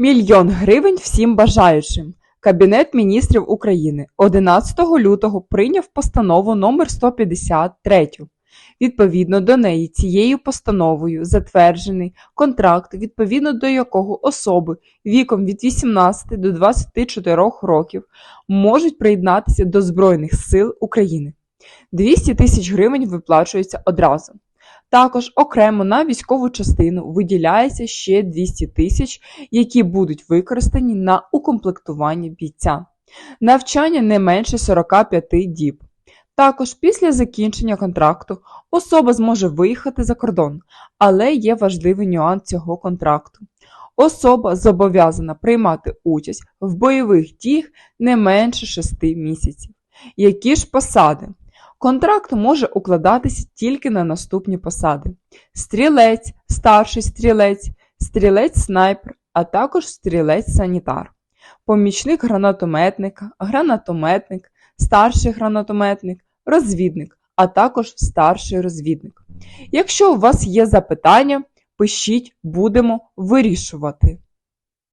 Мільйон гривень всім бажаючим. Кабінет міністрів України 11 лютого прийняв постанову номер 153. Відповідно до неї цією постановою затверджений контракт, відповідно до якого особи віком від 18 до 24 років можуть приєднатися до Збройних сил України. 200 тисяч гривень виплачується одразу. Також окремо на військову частину виділяється ще 200 тисяч, які будуть використані на укомплектування бійця. Навчання не менше 45 діб. Також після закінчення контракту особа зможе виїхати за кордон, але є важливий нюанс цього контракту. Особа зобов'язана приймати участь в бойових діях не менше 6 місяців. Які ж посади? Контракт може укладатися тільки на наступні посади: стрілець, старший стрілець, стрілець-снайпер, а також стрілець-санітар, помічник гранатометника, гранатометник, старший гранатометник, розвідник, а також старший розвідник. Якщо у вас є запитання, пишіть, будемо вирішувати.